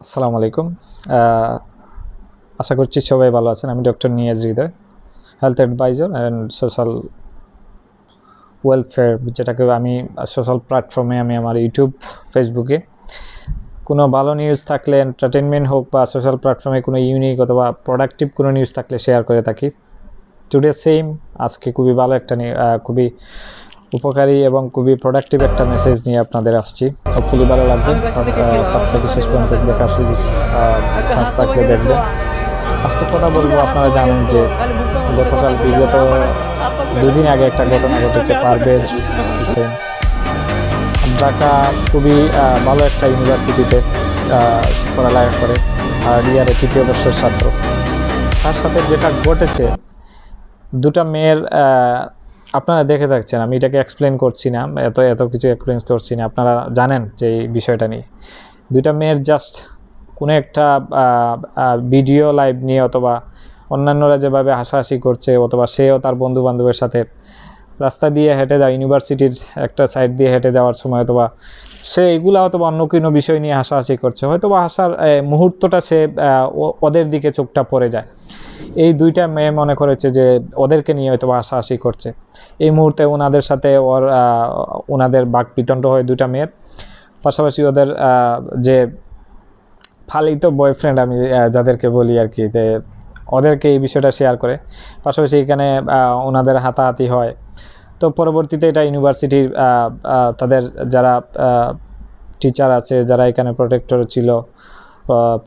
আসসালামু আলাইকুম। আশা করছি সবাই ভালো আছেন। আমি doctor Niaz Hridoy health adviser and social welfare যেটাকে আমি সোশ্যাল প্ল্যাটফর্মে আমি আমার ইউটিউব ফেসবুকে কোনো ভালো নিউজ থাকলে এন্টারটেনমেন্ট হোক বা সোশ্যাল প্ল্যাটফর্মে কোনো ইউনিক অথবা প্রোডাক্টিভ কোনো নিউজ থাকলে শেয়ার করে থাকি। টুডে সেম আজকে খুবই ভালো একটা খুবই উপকারী এবং খুবই প্রোডাক্টিভ একটা মেসেজ নিয়ে আপনাদের আসছি। হোপফুলি ভালো লাগবে। পাঁচ থেকে শেষ পর্যন্ত দেখার সুযোগ চান্স থাকলে দেখবেন। আজকে কথা বলব আপনারা জানেন যে গতকাল বিগত দুদিন আগে একটা ঘটনা ঘটেছে পারভেজ হোসেন ঢাকা খুবই ভালো একটা ইউনিভার্সিটিতে পড়ালেখা করে আর ইয়ারে তৃতীয় বর্ষের ছাত্র। তার সাথে যেটা ঘটেছে দুটা মেয়ের আপনারা দেখে থাকছেন, আমি এটাকে এক্সপ্লেন করছি না, এত এত কিছু এক্সপ্লেন করছি না। আপনারা জানেন যে এই বিষয়টা নিয়ে। দুইটা মেয়ের জাস্ট কোনো একটা ভিডিও লাইভ নিয়ে অথবা অন্যান্যরা যেভাবে হাসাহাসি করছে, অথবা সেও তার বন্ধু বান্ধবের সাথে রাস্তা দিয়ে হেঁটে যায় ইউনিভার্সিটির একটা সাইড দিয়ে হেঁটে যাওয়ার সময়, অথবা সে এগুলা বা অন্য কোনো বিষয় নিয়ে হাসাহাসি করছে। হয়তো বা হাসার মুহূর্তটা সে ওদের দিকে চোখটা পড়ে যায়। এই দুইটা মেয়ে মনে করেছে যে ওদেরকে নিয়ে হয়তো হাসাহাসি করছে। এই মুহূর্তে ওনাদের সাথে ওর ওনাদের বাক বিতণ্ড হয় দুইটা মেয়ের। পাশাপাশি ওদের যে ফালিত বয়ফ্রেন্ড আমি যাদেরকে বলি আর কি ওদেরকে এই বিষয়টা শেয়ার করে। পাশাপাশি এখানে ওনাদের হাতাহাতি হয়। তো পরবর্তীতে এটা ইউনিভার্সিটির তাদের যারা টিচার আছে, যারা এখানে প্রোটেক্টর ছিল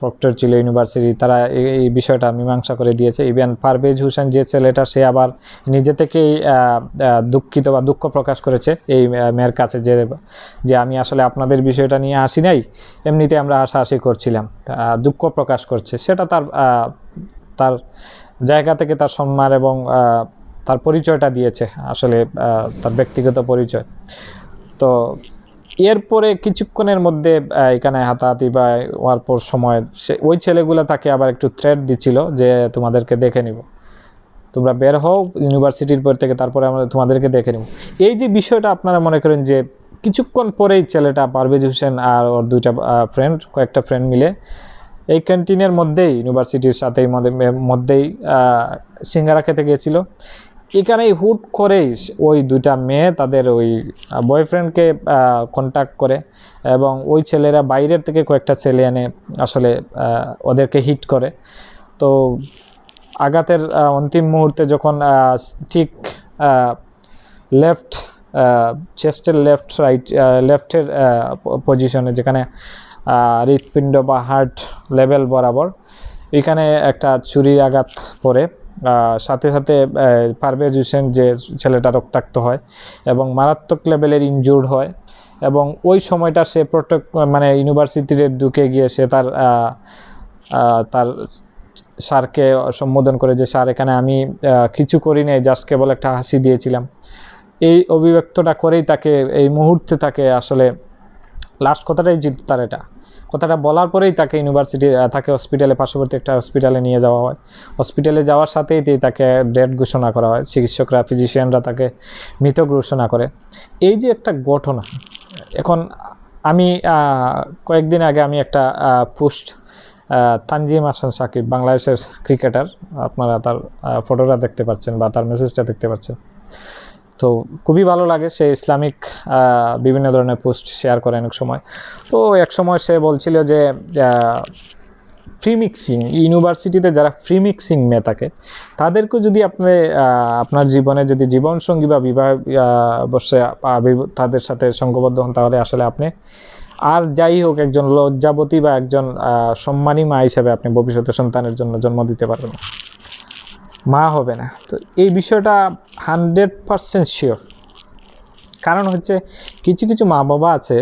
প্রক্টর ছিল ইউনিভার্সিটি তারা এই বিষয়টা মীমাংসা করে দিয়েছে। ইভেন পারভেজ হোসেন যে ছেলেটা, সে আবার নিজে থেকেই দুঃখিত বা দুঃখ প্রকাশ করেছে এই মেয়ের কাছে যে যে আমি আসলে আপনাদের বিষয়টা নিয়ে আসি নাই, এমনিতে আমরা হাসাহাসি করছিলাম। দুঃখ প্রকাশ করছে। সেটা তার তার জায়গা থেকে তার সম্মান এবং তার পরিচয়টা দিয়েছে, আসলে তার ব্যক্তিগত পরিচয়। তো এরপরে কিছুক্ষণের মধ্যে এখানে হাতাহাতি বা হওয়ার পর সময় সে, ওই ছেলেগুলো তাকে আবার একটু থ্রেট দিচ্ছিল যে তোমাদেরকে দেখে নিব। তোমরা বের হও ইউনিভার্সিটির পর থেকে, তারপরে আমরা তোমাদেরকে দেখে নিব। এই যে বিষয়টা আপনারা মনে করেন যে কিছুক্ষণ পরেই ছেলেটা পারভেজ হোসেন আর ওর দুইটা ফ্রেন্ড কয়েকটা ফ্রেন্ড মিলে এই ক্যান্টিনের মধ্যেই ইউনিভার্সিটির সাথেই মধ্যেই সিঙ্গারা খেতে গিয়েছিল। এখানেই হুট করেই ওই দুইটা মেয়ে তাদের ওই বয়ফ্রেন্ডকে কন্ট্যাক্ট করে এবং ওই ছেলেরা বাইরের থেকে কয়েকটা ছেলে এনে আসলে ওদেরকে হিট করে। তো আঘাতের অন্তিম মুহূর্তে যখন ঠিক লেফট চেস্টের লেফট রাইট লেফটের পজিশনে যেখানে হৃৎপিণ্ড বা হার্ট লেভেল বরাবর এখানে একটা ছুরির আঘাত আহ, সাথে সাথে পারভেজ হোসেন যে ছেলেটা রক্তাক্ত হয় এবং মারাত্মক লেভেলের ইনজুর্ড হয় এবং ওই সময়টা সে প্রোটেক্ট মানে ইউনিভার্সিটির ঢুকে গিয়ে সে তার তার স্যারকে সম্বোধন করে যে, স্যার, এখানে আমি কিছু করি নাই জাস্ট কেবল একটা হাসি দিয়েছিলাম। এই অভিব্যক্তটা করেই তাকে, এই মুহূর্তে তাকে আসলে লাস্ট কথাটাই জিত তার এটা। কথাটা বলার পরেই তাকে ইউনিভার্সিটি তাকে হসপিটালে পার্শ্ববর্তী একটা হসপিটালে নিয়ে যাওয়া হয়। হসপিটালে যাওয়ার সাথেই তাকে ডেড ঘোষণা করা হয়। চিকিৎসকরা ফিজিশিয়ানরা তাকে মৃত ঘোষণা করে। এই যে একটা ঘটনা, এখন আমি কয়েকদিন আগে আমি একটা পোস্ট তানজিম হাসান সাকিব, বাংলাদেশের ক্রিকেটার আপনারা তার ফটোটা দেখতে পাচ্ছেন বা তার মেসেজটা দেখতে পাচ্ছেন। তো খুবই ভালো লাগে সে ইসলামিক বিভিন্ন ধরনের পোস্ট শেয়ার করে অনেক সময় তো এক সময় সে বলছিল যে ফ্রি মিক্সিং ইউনিভার্সিটিতে যারা ফ্রি মিক্সিং মেয়ে থাকে তাদেরকে যদি আপনি আপনার জীবনে যদি জীবনসঙ্গী বা বিবাহ বসে তাদের সাথে সঙ্গবদ্ধ হন, তাহলে আসলে আপনি, আর যাই হোক একজন লজ্জাবতী বা একজন সম্মানী মা হিসেবে আপনি ভবিষ্যতে সন্তানের জন্য জন্ম দিতে পারবেন। মা হবে না। তো এই বিষয়টা হান্ড্রেড পারসেন্ট শিওর। কারণ হচ্ছে কিছু কিছু মা বাবা আছে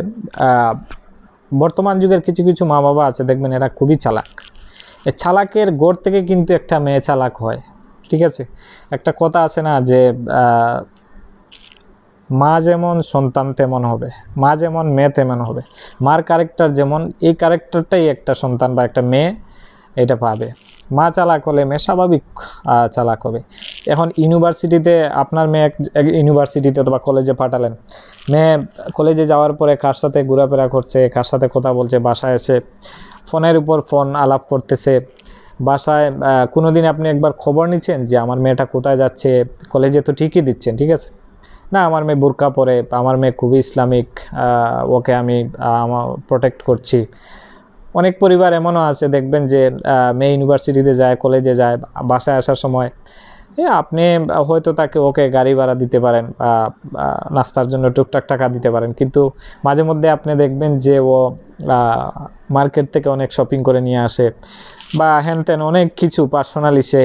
বর্তমান যুগের কিছু কিছু মা বাবা আছে, দেখবেন এরা খুবই চালাক। এই চালাকের গড় থেকে কিন্তু একটা মেয়ে চালাক হয়, ঠিক আছে? একটা কথা আছে না যে মা যেমন সন্তান তেমন হবে, মা যেমন মেয়ে তেমন হবে। মার ক্যারেক্টার যেমন, এই ক্যারেক্টারটাই একটা সন্তান বা একটা মেয়ে এটা পাবে। মা চালাক হলে মেয়ে স্বাভাবিক চালাক হবে এখন ইউনিভার্সিটিতে আপনার মেয়ে ইউনিভার্সিটিতে অথবা কলেজে পাঠালেন। মেয়ে কলেজে যাওয়ার পরে কার সাথে ঘোরাফেরা করছে, কার সাথে কথা বলছে, বাসায় এসে ফোনের উপর ফোন আলাপ করতেছে। বাসায় কোনো দিন আপনি একবার খবর নিচ্ছেন যে আমার মেয়েটা কোথায় যাচ্ছে? কলেজে তো ঠিকই দিচ্ছেন, ঠিক আছে? না, আমার মেয়ে বোরকা পরে, আমার মেয়ে খুবই ইসলামিক ওকে আমি প্রোটেক্ট করছি। অনেক পরিবার এমনও আছে, দেখবেন যে মেয়ে ইউনিভার্সিটিতে যায়, কলেজে যায়, বাসায় আসার সময় আপনি হয়তো তাকে, ওকে গাড়ি ভাড়া দিতে পারেন নাস্তার জন্য টুকটাক টাকা দিতে পারেন, কিন্তু মাঝে মধ্যে আপনি দেখবেন যে, ও মার্কেট থেকে অনেক শপিং করে নিয়ে আসে, বা হ্যান ত্যান অনেক কিছু পার্সোনালি সে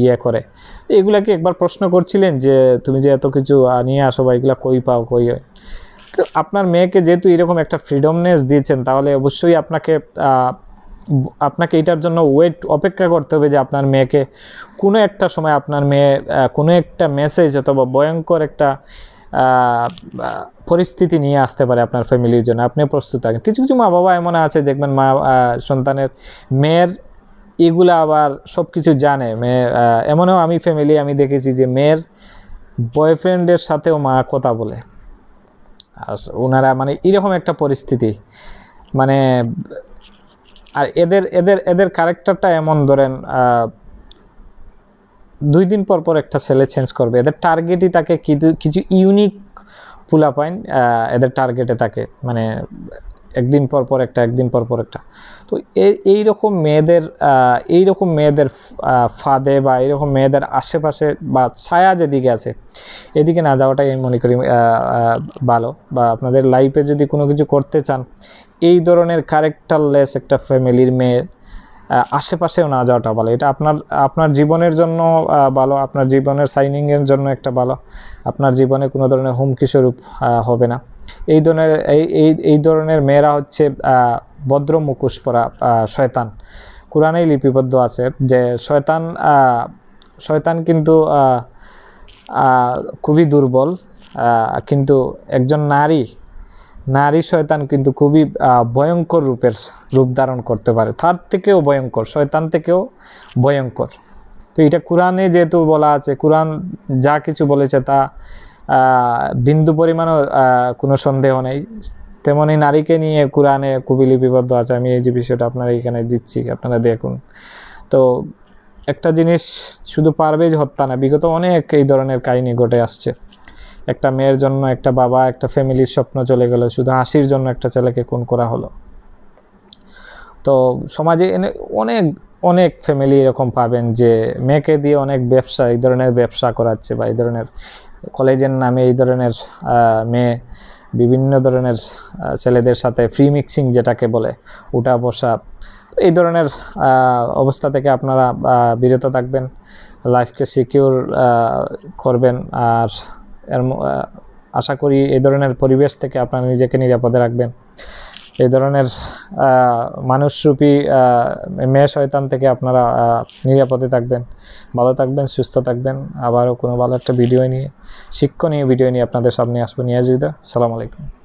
ইয়ে করে। এগুলাকে একবার প্রশ্ন করছিলেন যে, তুমি যে এত কিছু নিয়ে আসো বা এগুলা কই পাও, কই তো আপনার মেয়েকে যেহেতু এরকম একটা ফ্রিডমনেস দিয়েছেন, তাহলে অবশ্যই আপনাকে আপনাকে এটার জন্য ওয়েট অপেক্ষা করতে হবে যে আপনার মেয়েকে কোনো একটা সময় আপনার মেয়ে কোনো একটা মেসেজ অথবা ভয়ঙ্কর একটা পরিস্থিতি নিয়ে আসতে পারে আপনার ফ্যামিলির জন্য। আপনি প্রস্তুত থাকেন। কিছু কিছু মা বাবা এমন আছে, দেখবেন মা সন্তানের মেয়ের এগুলো আবার সব কিছু জানে। মেয়ে এমনও আমি ফ্যামিলি আমি দেখেছি যে মেয়ের বয়ফ্রেন্ডের সাথেও মা কথা বলে। ওনারা মানে এরকম একটা পরিস্থিতি। মানে আর এদের এদের এদের ক্যারেক্টারটা এমন, ধরেন দুই দিন পর পর একটা ছেলে চেঞ্জ করবে। এদের টার্গেটই তাকে কিছু কিছু ইউনিক পুলা পয়েন্ট এদের টার্গেটে তাকে মানে একদিন পর পর একটা একদিন পর পর একটা। তো এই এইরকম মেয়েদের আহ, এইরকম মেয়েদের ফাঁদে বা এইরকম মেয়েদের আশেপাশে বা ছায়া যেদিকে আছে এদিকে না যাওয়াটাই আমি মনে করি ভালো। বা আপনাদের লাইফে যদি কোনো কিছু করতে চান এই ধরনের ক্যারেক্টারলেস একটা ফ্যামিলির মেয়ে আহ, আশেপাশেও না যাওয়াটা ভালো। এটা আপনার আপনার জীবনের জন্য ভালো আপনার জীবনের সাইনিংয়ের জন্য একটা ভালো। আপনার জীবনে কোনো ধরনের হুমকি স্বরূপ হবে না। এই ধরনের, এই এই ধরনের মেয়েরা হচ্ছে ভদ্র মুখোশ পরা শয়তান। কোরআনেই লিপিবদ্ধ আছে যে শয়তান শয়তান কিন্তু খুবই দুর্বল কিন্তু একজন নারী নারী শয়তান কিন্তু খুবই ভয়ঙ্কর রূপের রূপ ধারণ করতে পারে। তার থেকেও ভয়ঙ্কর, শয়তান থেকেও ভয়ঙ্কর। তো এটা কোরআনে যেহেতু বলা আছে, কোরআন যা কিছু বলেছে তা বিন্দু পরিমাণও কোনো সন্দেহ নেই। তেমনি নারীকে নিয়ে কোরআনে খুবই লিপিবদ্ধ আছে, আমি এই যে বিষয়টা আপনারা এখানে দিচ্ছি, আপনারা দেখুন। তো একটা জিনিস শুধু পারভেজ হত্যা না, বিগত অনেক এই ধরনের কাহিনী ঘটে আসছে। একটা মেয়ের জন্য একটা বাবা, একটা ফ্যামিলির স্বপ্ন চলে গেল, শুধু হাসির জন্য একটা ছেলেকে খুন করা হলো। তো সমাজে অনেক অনেক ফ্যামিলি এরকম পাবেন যে, মেয়েকে দিয়ে অনেক ব্যবসা, এই ধরনের ব্যবসা করাচ্ছে বা এই ধরনের কলেজের নামে এই ধরনের মেয়ে বিভিন্ন ধরনের ছেলেদের সাথে ফ্রি মিক্সিং যেটাকে বলে, উঠা বসা, এই ধরনের অবস্থা থেকে আপনারা বিরত থাকবেন লাইফকে সিকিউর করবেন, আর আশা করি এই ধরনের পরিবেশ থেকে আপনারা নিজেকে নিরাপদে রাখবেন। এই ধরনের মানুষরূপী মেয়ে শয়তান থেকে আপনারা নিরাপদে থাকবেন, ভালো থাকবেন, সুস্থ থাকবেন। আবারও কোনো ভালো একটা ভিডিও নিয়ে, শিক্ষণীয় ভিডিও নিয়ে আপনাদের সামনে আসব নিয়ে আসবে সালাম আলাইকুম।